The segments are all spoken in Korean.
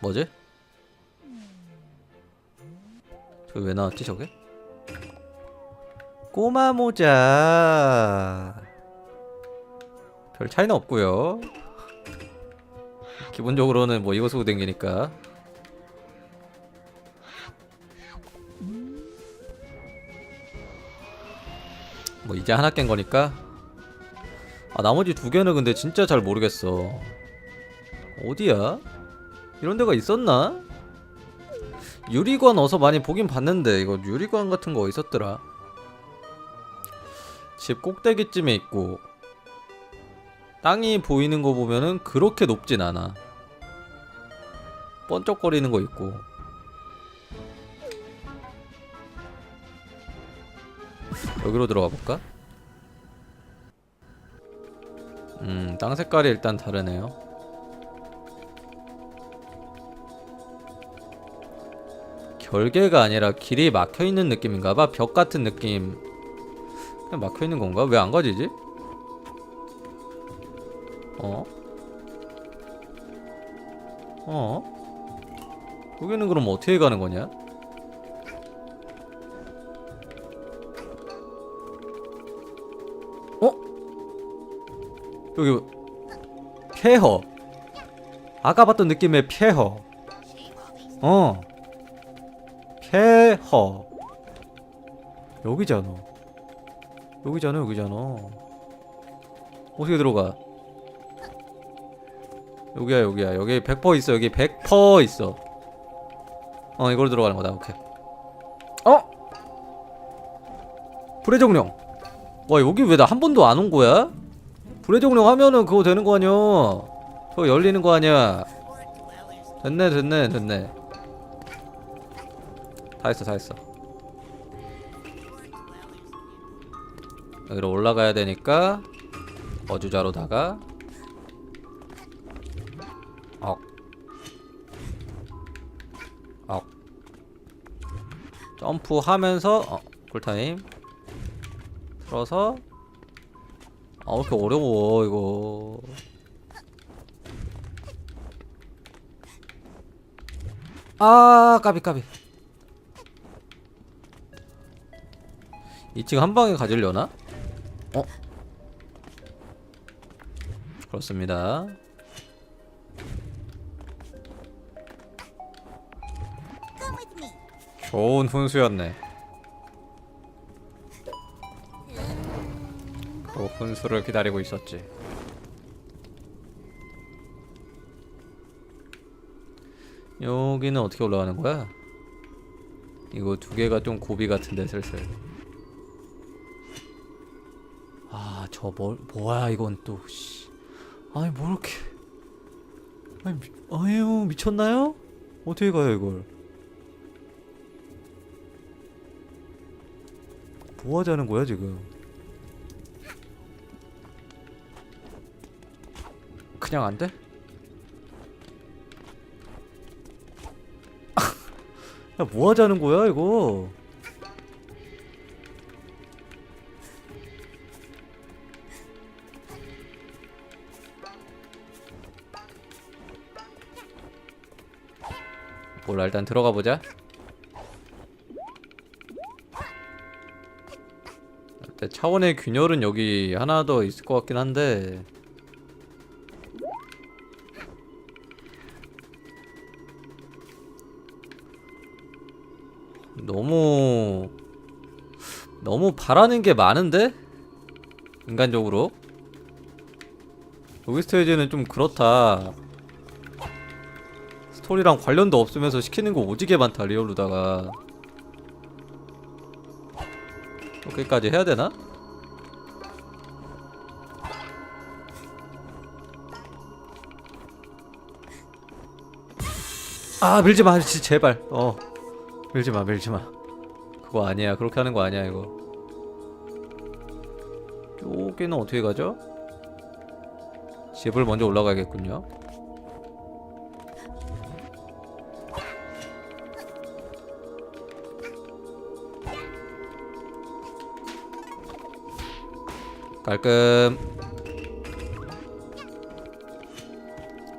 뭐지? 저기 왜 나왔지 저게? 꼬마 모자 별 차이는 없고요 기본적으로는 뭐 이거 쓰고 댕기니까 뭐 이제 하나 깬 거니까 아 나머지 두 개는 근데 진짜 잘 모르겠어 어디야? 이런 데가 있었나? 유리관 어서 많이 보긴 봤는데 이거 유리관 같은 거 있었더라 집 꼭대기쯤에 있고 땅이 보이는 거 보면은 그렇게 높진 않아 번쩍거리는 거 있고 여기로 들어가 볼까? 음, 땅 색깔이 일단 다르네요. 결계가 아니라 길이 막혀 있는 느낌인가 봐. 벽 같은 느낌. 그냥 막혀 있는 건가? 왜 안 가지지? 어? 어? 여기는 그럼 어떻게 가는 거냐? 어? 여기 폐허 아까 봤던 느낌의 폐허 어 폐허. 여기잖아. 여기잖아 여기잖아. 어떻게 들어가? 여기야 여기야. 여기 100% 있어 여기 100% 있어. 어 이걸로 들어가는 거다. 오케이. 어? 불의 정령. 와 여기 왜 나 한 번도 안 온 거야? 불의 정령 하면은 그거 되는 거 아니야? 그거 열리는 거 아니야? 됐네 됐네 됐네 다 했어 다 했어. 여기로 올라가야 되니까 어주자로다가 억. 억. 점프하면서 어, 쿨타임. 풀어서. 아, 왜 이렇게 어려워 이거. 아 까비 까비 2층 한 방에 가지려나? 어? 그렇습니다 좋은 훈수였네. 그 훈수를 기다리고 있었지. 여기는 어떻게 올라가는 거야? 이거 두 개가 좀 고비 같은데 슬슬. 아, 저 뭘, 뭐야 이건 또. 씨. 아니 뭐 이렇게. 아니, 미, 아유 미쳤나요? 어떻게 가요 이걸? 뭐 하자는 거야 지금? 그냥 안 돼? 야, 뭐 하자는 거야 이거? 몰라 일단 들어가 보자. 근데 차원의 균열은 여기 하나 더 있을 것 같긴 한데. 너무 너무 바라는 게 많은데? 인간적으로? 여기스테이지는 좀 그렇다 스토리랑 관련도 없으면서 시키는 거 오지게 많다 리얼루다가 여기까지 해야 되나? 아 밀지 마, 지 제발. 어, 밀지 마, 밀지 마. 그거 아니야. 그렇게 하는 거 아니야 이거. 여기는 어떻게 가죠? 집을 먼저 올라가야겠군요. 깔끔.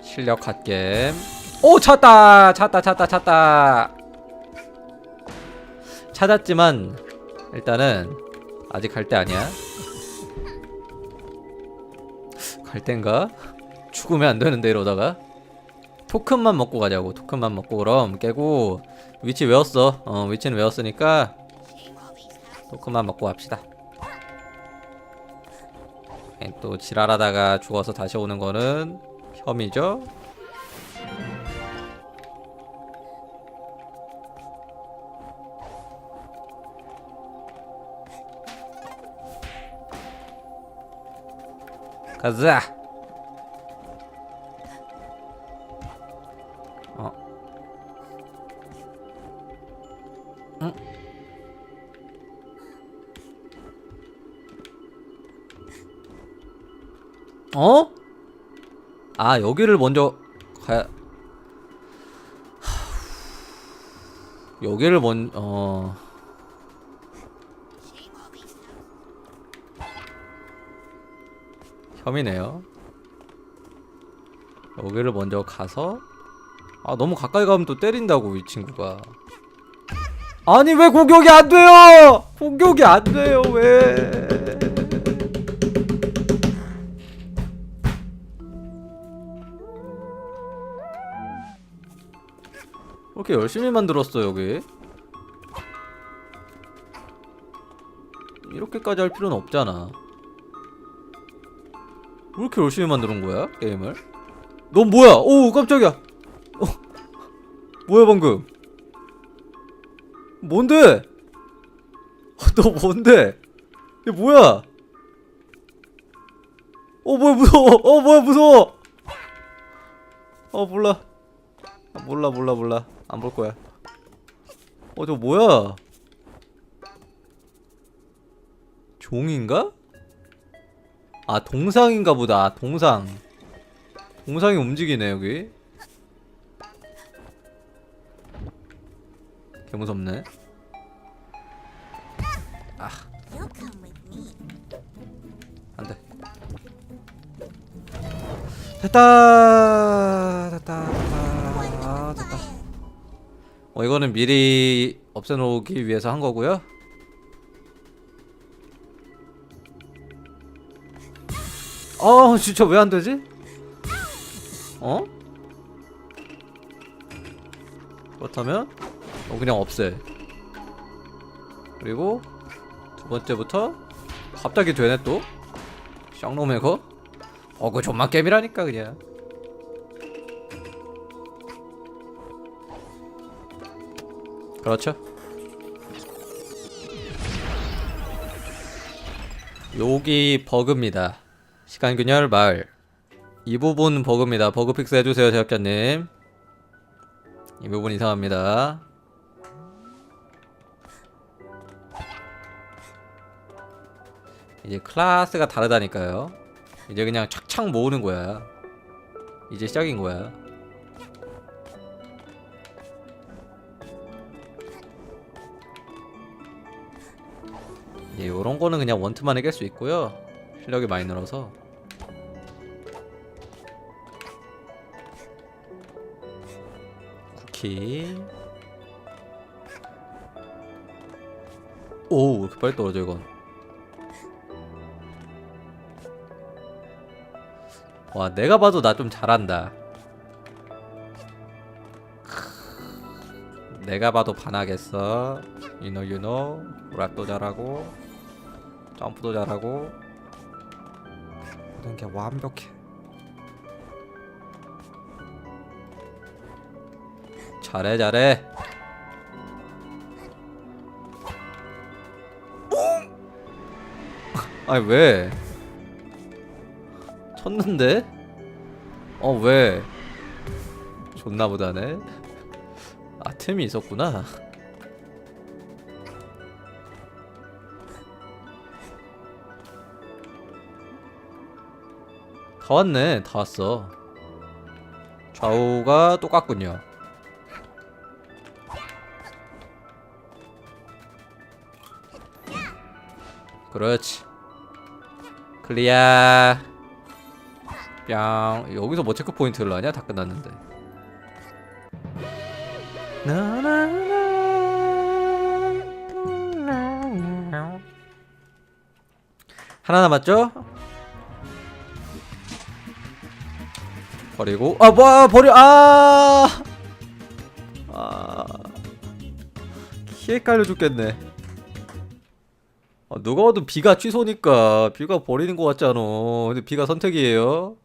실력 갓겜. 오 찾다! 찾다 찾다 찾다. 찾았지만 일단은 아직 갈 때 아니야. 갈 땐가? 죽으면 안 되는데 이러다가. 토큰만 먹고 가자고. 토큰만 먹고 그럼 깨고. 위치 외웠어. 어 위치는 외웠으니까 토큰만 먹고 갑시다. 에, 또 지랄하다가 죽어서 다시 오는 거는 혐의죠. 가자 어? 아 여기를 먼저 가야 하... 여기를 먼 어. 혐의네요. 여기를 먼저 가서 아 너무 가까이 가면 또 때린다고 이 친구가 아니 왜 공격이 안 돼요 공격이 안 돼요 왜 이렇게 열심히 만들었어 여기. 이렇게까지 할 필요는 없잖아. 왜 이렇게 열심히 만드는 거야 게임을? 넌 뭐야? 오 깜짝이야. 어, 뭐야 방금? 뭔데? 너 뭔데? 이게 뭐야? 어 뭐야 무서워. 어 뭐야 무서워. 어 몰라. 아, 몰라 몰라 몰라 안 볼 거야. 어 저 뭐야? 종인가? 아 동상인가 보다. 아, 동상. 동상이 움직이네 여기. 개 무섭네. 아. me. 안돼. 됐다! 됐다 어 이거는 미리 없애놓기 위해서 한 거고요 아 진짜 왜 안 되지? 어? 그렇다면 어 그냥 없애 그리고 두 번째부터 갑자기 되네 또 쌍놈의 거? 어 그거 존맛 게임이라니까 그냥 그렇죠? 여기 버그입니다. 시간균열 마을. 이 부분 버그입니다. 버그 픽스 해주세요 제작자님. 이 부분 이상합니다. 이제 클래스가 다르다니까요. 이제 그냥 착착 모으는 거야. 이제 시작인 거야 이제 요런 거는 그냥 원투만에 깰 수 있고요. 실력이 많이 늘어서. 쿠키. 오왜 이렇게 빨리 떨어져 이건. 와 내가 봐도 나 좀 잘한다. 크, 내가 봐도 반하겠어. 유노 유노 랩도 잘하고 점프도 잘하고 모든 게 완벽해 잘해 잘해 아니 왜 쳤는데? 어 왜? 존나 보다네. 아 틈이 있었구나. 다 왔네, 다 왔어. 좌우가 똑같군요. 그렇지. 클리어. 뿅 여기서 뭐 체크 포인트를 하냐? 다 끝났는데 하나 남았죠? 버리고 아 뭐야 버려 아. 아. 키 헷갈려 죽겠네. 아, 누가 봐도 비가 취소니까 비가 버리는 것 같잖아. 근데 비가 선택이에요.